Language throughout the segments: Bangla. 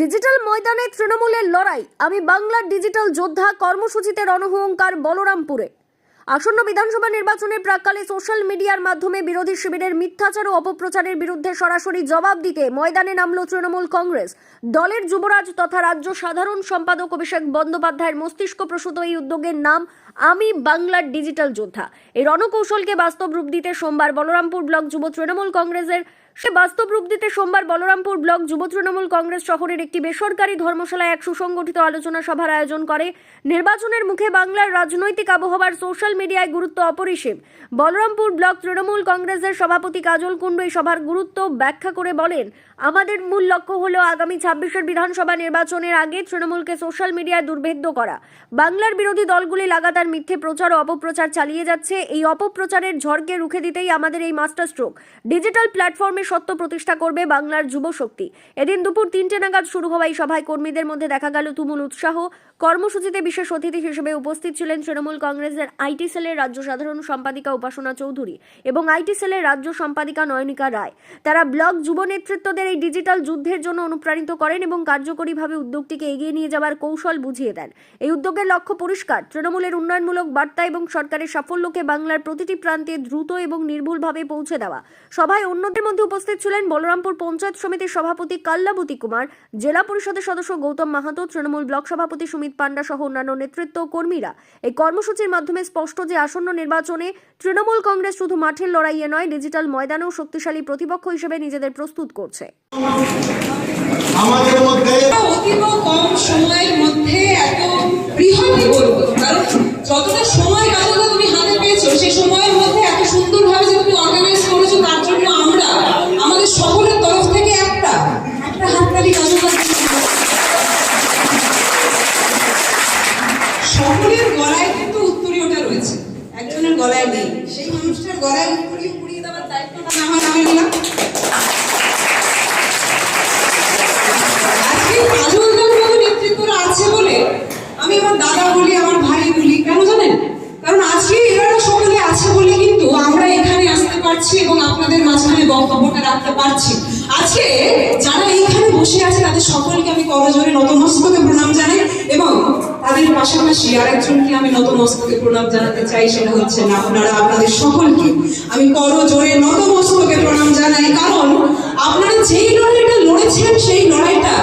ডিজিটাল ময়দানে তৃণমূলের লড়াই। আমি বাংলার ডিজিটাল যোদ্ধা, কর্মসূচিতে রণহুঙ্কার বলরামপুরে। আসন্ন বিধানসভা নির্বাচনের প্রাককালে সোশ্যাল মিডিয়ার মাধ্যমে বিরোধী শিবিরের মিথ্যাচার ও অপপ্রচারের বিরুদ্ধে সরাসরি জবাব দিতে ময়দানে নামল তৃণমূল কংগ্রেস। দলের যুবরাজ তথা রাজ্য সাধারণ সম্পাদক অভিষেক বন্দ্যোপাধ্যায়ের মস্তিষ্ক প্রসূত এই উদ্যোগের নাম, আমি বাংলার ডিজিটাল যোদ্ধা এই রণকৌশলকে বাস্তব রূপ দিতে সোমবার বলরামপুর ব্লক যুব তৃণমূল কংগ্রেসের সে বাস্তব রূপ দিতে সোমবার বলরামপুর ব্লক যুব তৃণমূল কংগ্রেস শহরের একটি বেসরকারি ধর্মশালায় এক সুসংগঠিত আলোচনা সভার আয়োজন করে। নির্বাচনের মুখে বাংলার রাজনৈতিক আবহাওয়ার সোশ্যাল মিডিয়ায় গুরুত্ব অপরিসীম। বলরামপুর ব্লক তৃণমূল কংগ্রেসের সভাপতি কাজল কুণ্ডু এই সভার গুরুত্ব ব্যাখ্যা করে বলেন, আমাদের মূল লক্ষ্য হলো আগামী ছাব্বিশের বিধানসভা নির্বাচনের আগে তৃণমূলকে সোশ্যাল মিডিয়ায় দুর্ভেদ্য করা। বাংলার বিরোধী দলগুলি লাগাতার মিথ্যে প্রচার ও অপপ্রচার চালিয়ে যাচ্ছে। এই অপপ্রচারের ঝড়কে রুখে দিতেই আমাদের এই মাস্টার স্ট্রোক ডিজিটাল প্ল্যাটফর্মে সত্য প্রতিষ্ঠা করবে বাংলার যুব শক্তি এদিন দুপুর তিনটে নাগাদ শুরু হওয়া এই সভায় কর্মীদের মধ্যে দেখা গেল তুমুল উৎসাহ। কর্মসূচিতে বিশেষ অতিথি হিসেবে উপস্থিত ছিলেন তৃণমূল কংগ্রেসের আইটি সেলের রাজ্য সাধারণ সম্পাদিকা উপাসনা চৌধুরী এবং আইটি সেলের রাজ্য সম্পাদিকা নয়নিকা রায়। তারা ব্লক যুব নেতৃত্বদের এই ডিজিটাল যুদ্ধের জন্য অনুপ্রাণিত করেন এবং কার্যকরীভাবে উদ্যোগটিকে এগিয়ে নিয়ে যাওয়ার কৌশল বুঝিয়ে দেন। এই উদ্যোগের লক্ষ্য পরিষ্কার। তৃণমূলের উন্নয়নমূলক বার্তা এবং সরকারের সাফল্যকে বাংলার প্রতিটি প্রান্তে দ্রুত এবং নির্ভুলভাবে পৌঁছে দেওয়া। সভায় অন্যদের মধ্যে উপস্থিত ছিলেন বলরামপুর পঞ্চায়েত সমিতির সভাপতি কাল্লাবতী কুমার জেলা পরিষদের সদস্য গৌতম মাহাতো তৃণমূল ব্লক সভাপতি সুমিত পান্ডা সহ অন্যান্য নেতৃত্ব কর্মীরা। এই কর্মসূচির মাধ্যমে স্পষ্ট যে আসন্ন নির্বাচনে তৃণমূল কংগ্রেস শুধু মাঠের লড়াইয়ে নয় ডিজিটাল ময়দানেও শক্তিশালী প্রতিপক্ষ হিসেবে নিজেদের প্রস্তুত করছে। আমাদের মধ্যে অতীব কম সময়ের মধ্যে এত বৃহৎই বলব কারণ যতটা সময় কাজলদা তুমি হাতে পেয়েছ সেই সময়ের মধ্যে এত সুন্দরভাবে যে তুমি অর্গানাইজ করেছ তার জন্য আমরা আমাদের সকলের তরফ থেকে একটা একটা হাততালি কাজলদা সকলের গলায় কিন্তু উত্তরীয়টা রয়েছে। একজনের গলায় নেই। সেই মানুষটার গলায় উত্তরীয় পুড়িয়ে দেওয়ার দায়িত্বটা আমার নিলাম। আমি আমার ভাই বলি, কেন জানেন? কারণ আজকে এরা সকলে আছে বলে কিন্তু আমরা এখানে আসতে পারছি এবং আপনাদের মাঝখানে বক্তব্যটা রাখতে পারছি। আজকে যারা এইখানে বসে আছে তাদের সকলকে আমি করজোরে জানাই এবং তাদের পাশাপাশি আরেকজনকে আমি নতমস্তকে প্রণাম জানাতে চাই, সেটা হচ্ছে না, আপনারা, আপনাদের সকলকে। আমি করজোরে নতমস্তকে প্রণাম জানাই, কারণ আপনারা যেই লড়াইটা লড়েছেন, সেই লড়াইটা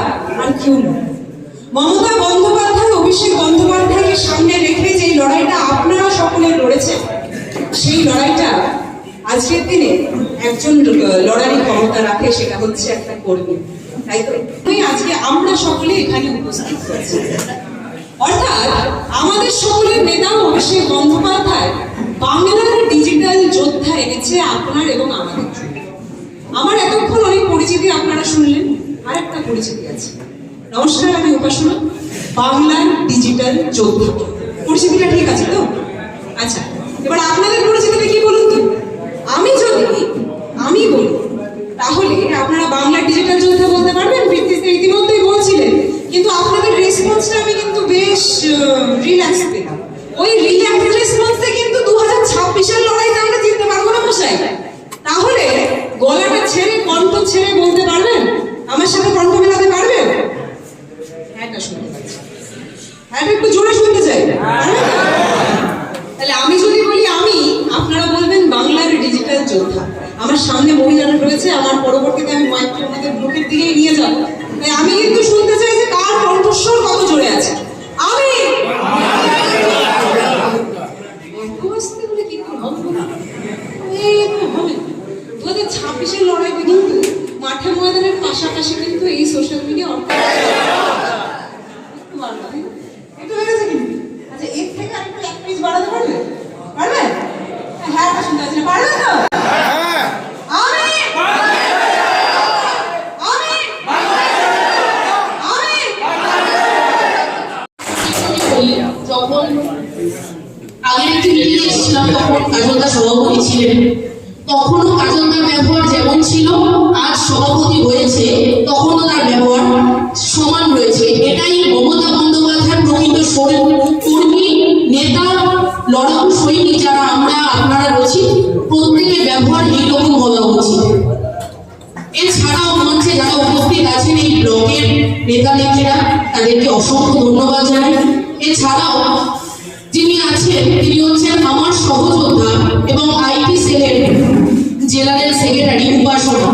আর কেউ নয়। মমতা বন্দ্যোপাধ্যায়, অভিষেক বন্দ্যোপাধ্যায়কে সামনে রেখে যে লড়াইটা আপনারা সকলে লড়েছেন, সেই লড়াইটা আজকের দিনে একজন লড়াই ক্ষমতা রাখে, সেটা হচ্ছে একটা কর্মী। তাই তো? আমরা সকলে এখানে উপস্থিত হয়েছি। অর্থাৎ আমাদের সকলের নেতা অভিষেক বন্দ্যোপাধ্যায় বাংলার ডিজিটাল যোদ্ধা এনেছে আপনার এবং আমাদের। আমার এতক্ষণ অনেক পরিচিতি আপনারা শুনলেন আর একটা পরিচিতি আছে। নমস্কার, আমি উপাসনা, বাংলার ডিজিটাল যোদ্ধা। পরিচিতিটা ঠিক আছে তো? আচ্ছা এবার আপনাদের পরিচিতিটা কি বলুন তো? আমি যদি আমি বলি তাহলে আপনারা বাংলার ডিজিটাল যোদ্ধা বলতে পারবেন বৃত্তিতে ইতিমধ্যেই বলছিলেন কিন্তু আপনাদের রেসপন্সটা আমি কিন্তু বেশ রিল্যাক্স পেলাম। ওই রিল্যাক্স রেসপন্সে কিন্তু দু হাজার ছাব্বিশের লড়াইতে আমরা জিততে পারব না মশাই তাহলে গলাটা ছেড়ে কণ্ঠ ছেড়ে বলতে পারবেন আমার সাথে কণ্ঠ মেলাতে পারবেন হ্যাঁটা শুনতে পাচ্ছি হ্যাঁটা একটু জোরে শুনতে চাই পারবেন তো? তাহলে আমি যদি বলি আমি আপনারা বলবেন বাংলার ডিজিটাল যোদ্ধা আমার সামনে মহিলারা রয়েছে আমার পরবর্তীতে আমি মাইকটা ওনাদের বুকের দিকেই নিয়ে যাব তাই আমি কিন্তু শুনতে চাই যে কার কণ্ঠস্বর কত জোরে আছে আমি এত আস্তে করে কি করে হবে না? এই তো হবে না। দু হাজার ছাব্বিশের লড়াইতে কিন্তু মাঠে ময়দানের পাশাপাশি কিন্তু এই সোশ্যাল মিডিয়া একটু হয়ে গেছে কিন্তু আচ্ছা এর থেকে আরেকটু এক পেজ বাড়াতে পারবে পারবে হ্যাঁ এটা শুনতে পাচ্ছি তো লড়াকু সৈনিক যারা আমরা, আপনারা রয়েছি প্রত্যেকের ব্যবহার এইরকম হওয়া উচিত। এছাড়াও মঞ্চে যারা উপস্থিত আছেন এই ব্লকের নেতা নেত্রীরা তাদেরকে অসংখ্য ধন্যবাদ জানাই। এছাড়াও যিনি আছেন, তিনি হচ্ছেন আমার সহযোদ্ধা এবং আইটি সেলের জেলারের সেক্রেটারি উপাসনা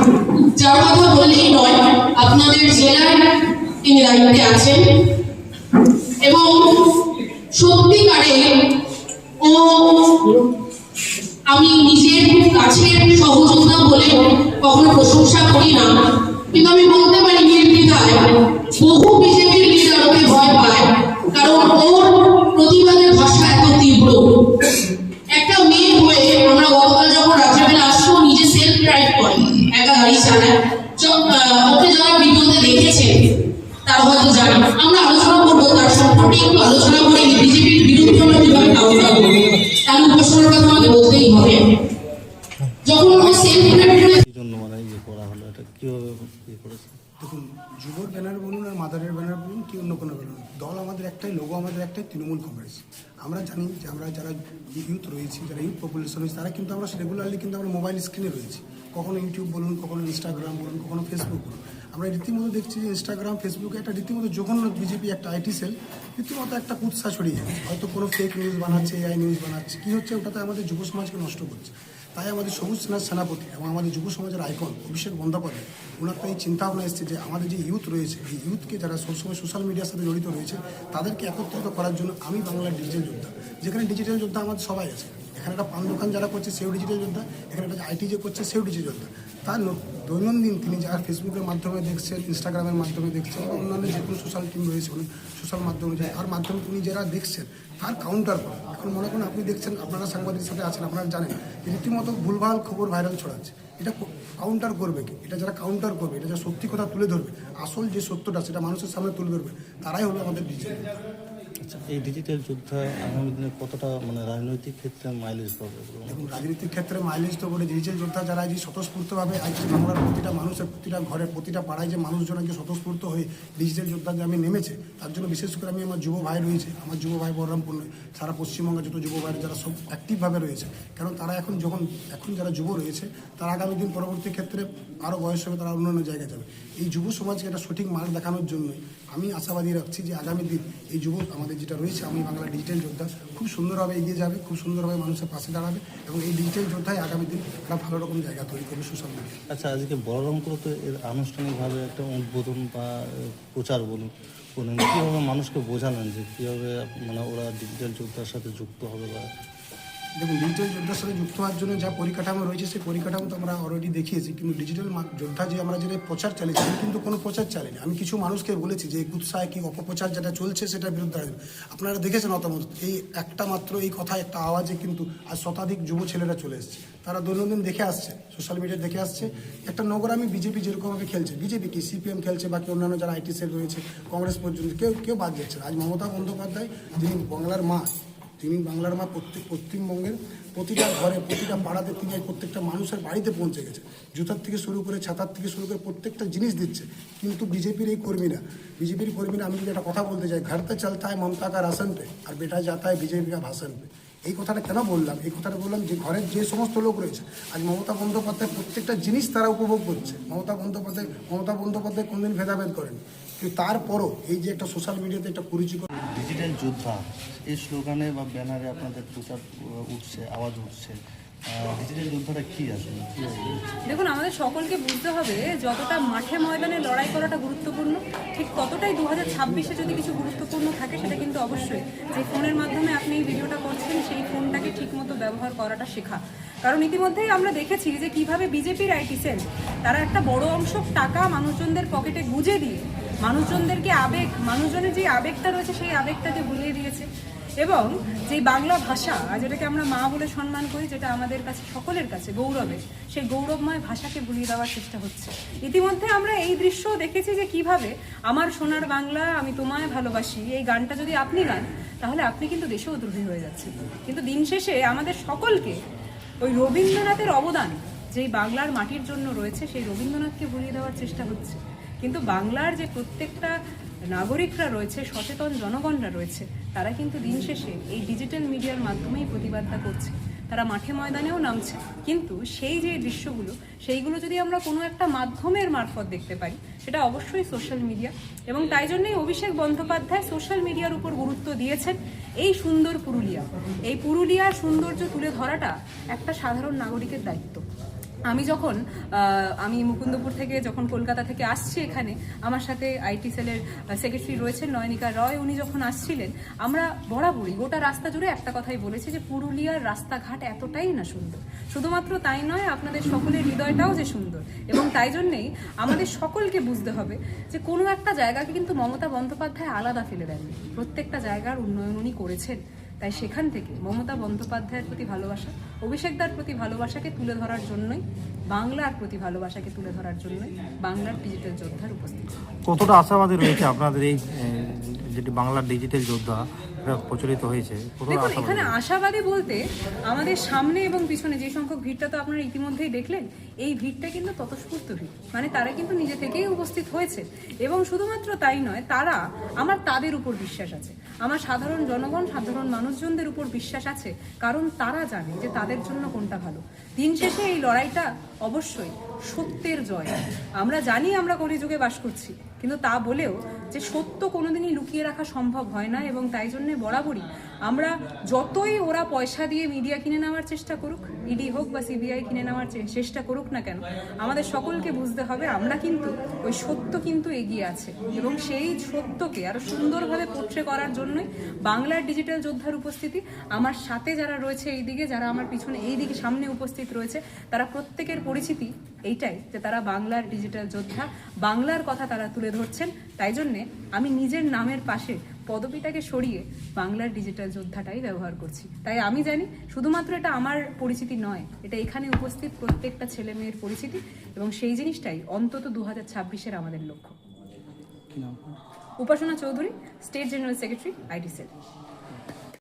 যার কথা বললেই নয়, আপনাদের জেলার তিনি দায়িত্বে আছেন। এবং সত্যিকারে ও আমি নিজের কাছের সহযোগিতা বলে কখনো প্রশংসা করি না। কিন্তু আমি বলতে পারি নির্দ্বিধায় বহু বিজেপির লিডার করা হলো? এটা কীভাবে ইয়ে করেছে? দেখুন যুবর ব্যানার বলুন আর মাদারের ব্যানার বলুন, কি অন্য কোনো ব্যানার? দল আমাদের একটাই, লোগো আমাদের একটাই, তৃণমূল কংগ্রেস। আমরা জানি যে আমরা যারা ইউথ রয়েছি, যারা ইউথ পপুলেশন রয়েছে, তারা কিন্তু আমরা রেগুলারলি কিন্তু আমরা মোবাইল স্ক্রিনে রয়েছি। কখনো ইউটিউব বলুন, কখনো ইনস্টাগ্রাম বলুন, কখনো ফেসবুক বলুন। আমরা রীতিমতো দেখছি যে ইনস্টাগ্রাম ফেসবুকে একটা রীতিমতো যখন বিজেপি একটা আইটি সেল রীতিমতো একটা কুৎসা ছড়িয়ে হয়তো কোনো ফেক নিউজ বানাচ্ছে এআই নিউজ বানাচ্ছে, কী হচ্ছে ওটাতে আমাদের যুব সমাজকে নষ্ট করছে। তাই আমাদের সবুজ সেনার সেনাপতি এবং আমাদের যুব সমাজের আইকন অভিষেক বন্দ্যোপাধ্যায়, ওনার তো এই চিন্তা ভাবনা এসেছে যে আমাদের যে ইউথ রয়েছে, এই ইউথকে যারা সবসময় সোশ্যাল মিডিয়ার সাথে জড়িত রয়েছে, তাদেরকে একত্রিত করার জন্য আমি বাংলার ডিজিটাল যোদ্ধা। যেখানে ডিজিটাল যোদ্ধা আমাদের সবাই আছে। এখানে একটা পান দোকান যারা করছে, সেও ডিজিটাল যোদ্ধা এখানে একটা আইটি যে করছে, সেও ডিজিটাল যোদ্ধা। তার দৈনন্দিন তিনি যারা ফেসবুকের মাধ্যমে দেখছেন ইনস্টাগ্রামের মাধ্যমে দেখছেন, বা অন্যান্য যে কোনো সোশ্যাল টিম রয়েছে সোশ্যাল মাধ্যমে যে তার মাধ্যমে তিনি যারা দেখছেন, তার কাউন্টার করে। এখন মনে করুন, আপনি দেখছেন, আপনারা সাংবাদিকের সাথে আছেন, আপনারা জানেন রীতিমতো ভুলভাল খবর ভাইরাল ছড়াচ্ছে। এটা কাউন্টার করবে কি? এটা যারা কাউন্টার করবে, এটা যারা সত্যি কথা তুলে ধরবে, আসল যে সত্যটা, সেটা মানুষের সামনে তুলে ধরবে, তারাই হলো আমাদের ডিজিটাল আচ্ছা এই ডিজিটাল যোদ্ধা আগামী দিনে কতটা মানে রাজনৈতিক ক্ষেত্রে মাইলেজ পাবে? এবং রাজনীতির ক্ষেত্রে মাইলেজ তো বলে ডিজিটাল যোদ্ধা যারা যে স্বতঃস্ফূর্তভাবে আজকে বাংলার প্রতিটা মানুষের, প্রতিটা ঘরে, প্রতিটা পাড়ায় যে মানুষজন আজকে স্বতঃস্ফূর্ত হয়ে ডিজিটাল যোদ্ধা যে আমি নেমেছে। তার জন্য বিশেষ করে আমি আমার যুব ভাই রয়েছে। আমার যুব ভাই বলরামপুর, সারা পশ্চিমবঙ্গে যত যুব ভাই যারা সব অ্যাক্টিভভাবে রয়েছে। কারণ তারা এখন যখন, এখন যারা যুব রয়েছে, তারা আগামী দিন পরবর্তী ক্ষেত্রে আরও বয়স হবে, তারা অন্য অন্য জায়গায় যাবে। এই যুব সমাজকে একটা সঠিক মার্গ দেখানোর জন্যই আমি আশাবাদী রাখছি যে আগামী দিন এই যুব আমাদের যেটা রয়েছে, আমি বাংলা ডিজিটাল যোদ্ধা। খুব সুন্দরভাবে এগিয়ে যাবে, খুব সুন্দরভাবে মানুষের পাশে দাঁড়াবে এবং এই ডিজিটাল যোদ্ধায় আগামী দিন একটা ভালো রকম জায়গা তৈরি করবে সোশ্যাল মিডিয়া আচ্ছা আজকে বলরামপুর তো এর আনুষ্ঠানিকভাবে একটা উদ্বোধন বা প্রচার বলুন করলেন কীভাবে মানুষকে বোঝালেন যে কীভাবে মানে ওরা ডিজিটাল যোদ্ধার সাথে যুক্ত হবে বা দেখুন ডিজিটাল যোদ্ধার সাথে যুক্ত হওয়ার জন্য যা পরিকাঠামো রয়েছে, সেই পরিকাঠামো তো আমরা অলরেডি দেখিয়েছি, কিন্তু ডিজিটাল যোদ্ধা যে আমরা যেটা প্রচার চালিয়েছি, আমি কিন্তু কোনো প্রচার চালিনি আমি কিছু মানুষকে বলেছি যে কুৎসায় কি অপপ্রচার যেটা চলছে সেটার বিরুদ্ধে। আপনারা দেখেছেন অতমত এই একটা মাত্র এই কথা, একটা আওয়াজে কিন্তু আজ শতাধিক যুব ছেলেরা চলে এসছে তারা দৈনন্দিন দেখে আসছে সোশ্যাল মিডিয়া দেখে আসছে একটা নগরামি বিজেপি যেরকমভাবে খেলছে বিজেপি কি সিপিএম খেলছে বাকি অন্যান্য যারা আইটি সেল রয়েছে, কংগ্রেস পর্যন্ত কেউ কেউ বাদ যাচ্ছে। আজ মমতা বন্দ্যোপাধ্যায়, যিনি বাংলার মা তিনি বাংলার মা প্রত্যেক পশ্চিমবঙ্গের প্রতিটা ঘরে, প্রতিটা পাড়াতে তিনি প্রত্যেকটা মানুষের বাড়িতে পৌঁছে গেছে। জুতার থেকে শুরু করে ছাতার থেকে শুরু করে প্রত্যেকটা জিনিস দিচ্ছে। কিন্তু বিজেপির এই কর্মীরা, বিজেপির কর্মীরা আমি যদি একটা কথা বলতে চাই ঘরতে চলতা হয় মমতা কা রাশন পে আর বেটা যাতা হয় বিজেপি কা ভাষণ পে। এই কথাটা কেন বললাম? এই কথাটা বললাম যে ঘরের যে সমস্ত লোক রয়েছে, আজ মমতা বন্দ্যোপাধ্যায় প্রত্যেকটা জিনিস তারা উপভোগ করছে। মমতা বন্দ্যোপাধ্যায় মমতা বন্দ্যোপাধ্যায় কোনদিন ভেদাভেদ করেন। কিন্তু তারপরও এই যে একটা সোশ্যাল মিডিয়াতে একটা পরিচিত ডিজিটাল যোদ্ধা, এই স্লোগানে বা ব্যানারে আপনাদের প্রচার উঠছে, আওয়াজ উঠছে। দেখুন, আমাদের সকলকে বুঝতে হবে যতটা মাঠে ময়দানে লড়াই করাটা গুরুত্বপূর্ণ, ঠিক ততটাই দু হাজার ছাব্বিশে যদি কিছু গুরুত্বপূর্ণ থাকে, সেটা কিন্তু অবশ্যই যে ফোনের মাধ্যমে আপনি এই ভিডিওটা করছেন, সেই ফোনটাকে ঠিকমতো ব্যবহার করাটা শেখা। কারণ ইতিমধ্যেই আমরা দেখেছি যে কীভাবে বিজেপির আইটি সেল, তারা একটা বড় অংশ টাকা মানুষজনদের পকেটে গুজে দিয়ে, মানুষজনদেরকে আবেগ, মানুষজনের যে আবেগটা রয়েছে, সেই আবেগটাকে ভুলিয়ে দিয়েছে। এবং যে বাংলা ভাষা যেটাকে আমরা মা বলে সম্মান করি, যেটা আমাদের কাছে, সকলের কাছে গৌরবের, সেই গৌরবময় ভাষাকে ভুলিয়ে দেওয়ার চেষ্টা হচ্ছে। ইতিমধ্যে আমরা এই দৃশ্যও দেখেছি যে কীভাবে আমার সোনার বাংলা আমি তোমায় ভালোবাসি, এই গানটা যদি আপনি গান, তাহলে আপনি কিন্তু দেশদ্রোহী হয়ে যাচ্ছেন। কিন্তু দিন শেষে আমাদের সকলকে ওই রবীন্দ্রনাথের অবদান, যেই বাংলার মাটির জন্য রয়েছে, সেই রবীন্দ্রনাথকে ভুলিয়ে দেওয়ার চেষ্টা হচ্ছে। কিন্তু বাংলার যে প্রত্যেকটা নাগরিকরা রয়েছে, সচেতন জনগণরা রয়েছে, তারা কিন্তু দিন শেষে এই ডিজিটাল মিডিয়ার মাধ্যমেই প্রতিবাদটা করছে। তারা মাঠে ময়দানেও নামছে, কিন্তু সেই যে দৃশ্যগুলো, সেইগুলো যদি আমরা কোনো একটা মাধ্যমের মারফত দেখতে পারি, সেটা অবশ্যই সোশ্যাল মিডিয়া এবং তাই জন্যই অভিষেক বন্দ্যোপাধ্যায় সোশ্যাল মিডিয়ার উপর গুরুত্ব দিয়েছেন এই সুন্দর পুরুলিয়া। এই পুরুলিয়ার সৌন্দর্য তুলে ধরাটা একটা সাধারণ নাগরিকের দায়িত্ব। আমি যখন আমি মুকুন্দপুর থেকে যখন কলকাতা থেকে আসছি এখানে, আমার সাথে আইটি সেলের সেক্রেটারি রয়েছেন নয়নিকা রয়, উনি যখন আসছিলেন, আমরা বরাবরই গোটা রাস্তা জুড়ে একটা কথাই বলেছি যে পুরুলিয়ার রাস্তাঘাট এতটাই না সুন্দর। শুধুমাত্র তাই নয়, আপনাদের সকলের হৃদয়টাও যে সুন্দর। এবং তাই জন্যেই আমাদের সকলকে বুঝতে হবে যে কোনো একটা জায়গাকে কিন্তু মমতা বন্দ্যোপাধ্যায় আলাদা ফেলে দেননি। প্রত্যেকটা জায়গার উন্নয়ন উনি করেছেন। তাই সেখান থেকে মমতা বন্দ্যোপাধ্যায়ের প্রতি ভালোবাসা অভিষেকদার প্রতি ভালোবাসাকে তুলে ধরার জন্যই বাংলার প্রতি ভালোবাসাকে তুলে ধরার জন্যই বাংলার ডিজিটাল যোদ্ধার উপস্থিতি। কতটা আশাবাদী রয়েছে আপনাদের এই যেটি বাংলার ডিজিটাল যোদ্ধা প্রচলিত হয়েছে? দেখুন এখানে আশাবাদী বলতে আমাদের সামনে এবং পিছনে যে সংখ্যক ভিড়টা তো আপনারা ইতিমধ্যেই দেখলেন এই ভিড়টা কিন্তু ততস্ফূর্ত ভিড়। মানে তারা কিন্তু নিজে থেকেই উপস্থিত হয়েছে। এবং শুধুমাত্র তাই নয় তারা আমার তাদের উপর বিশ্বাস আছে। আমার সাধারণ জনগণ সাধারণ মানুষজনদের উপর বিশ্বাস আছে। কারণ তারা জানে যে তাদের জন্য কোনটা ভালো? দিন শেষে এই লড়াইটা অবশ্যই সত্যের জয়। আমরা জানি আমরা কলিযুগে বাস করছি, কিন্তু তা বলেও যে সত্য কোনোদিনই লুকিয়ে রাখা সম্ভব হয় না এবং তাই জন্য বরাবরই আমরা যতই ওরা পয়সা দিয়ে মিডিয়া কিনে নেওয়ার চেষ্টা করুক ইডি হোক বা সিবিআই কিনে নেওয়ার চেষ্টা করুক না কেন, আমাদের সকলকে বুঝতে হবে আমরা কিন্তু ওই সত্য কিন্তু এগিয়ে আছে এবং সেই সত্যকে আরও সুন্দরভাবে পোট্রে করার জন্যই বাংলার ডিজিটাল যোদ্ধার উপস্থিতি, আমার সাথে যারা রয়েছে এই দিকে যারা আমার পিছনে এই দিকে সামনে উপস্থিত রয়েছে, তারা প্রত্যেকের পরিচিতি এইটাই যে তারা বাংলার ডিজিটাল যোদ্ধা বাংলার কথা তারা তুলে ধরছেন। তাই জন্যে আমি নিজের নামের পাশে পদবিটাকে সরিয়ে বাংলার ডিজিটাল যোদ্ধাটাই ব্যবহার করছি। তাই আমি জানি শুধুমাত্র এটা আমার পরিচিতি নয় এটা এখানে উপস্থিত প্রত্যেকটা ছেলে মেয়ের পরিচিতি এবং সেই জিনিসটাই অন্তত দু হাজার ছাব্বিশের আমাদের লক্ষ্য। Upasana Chowdhury state general secretary IT cell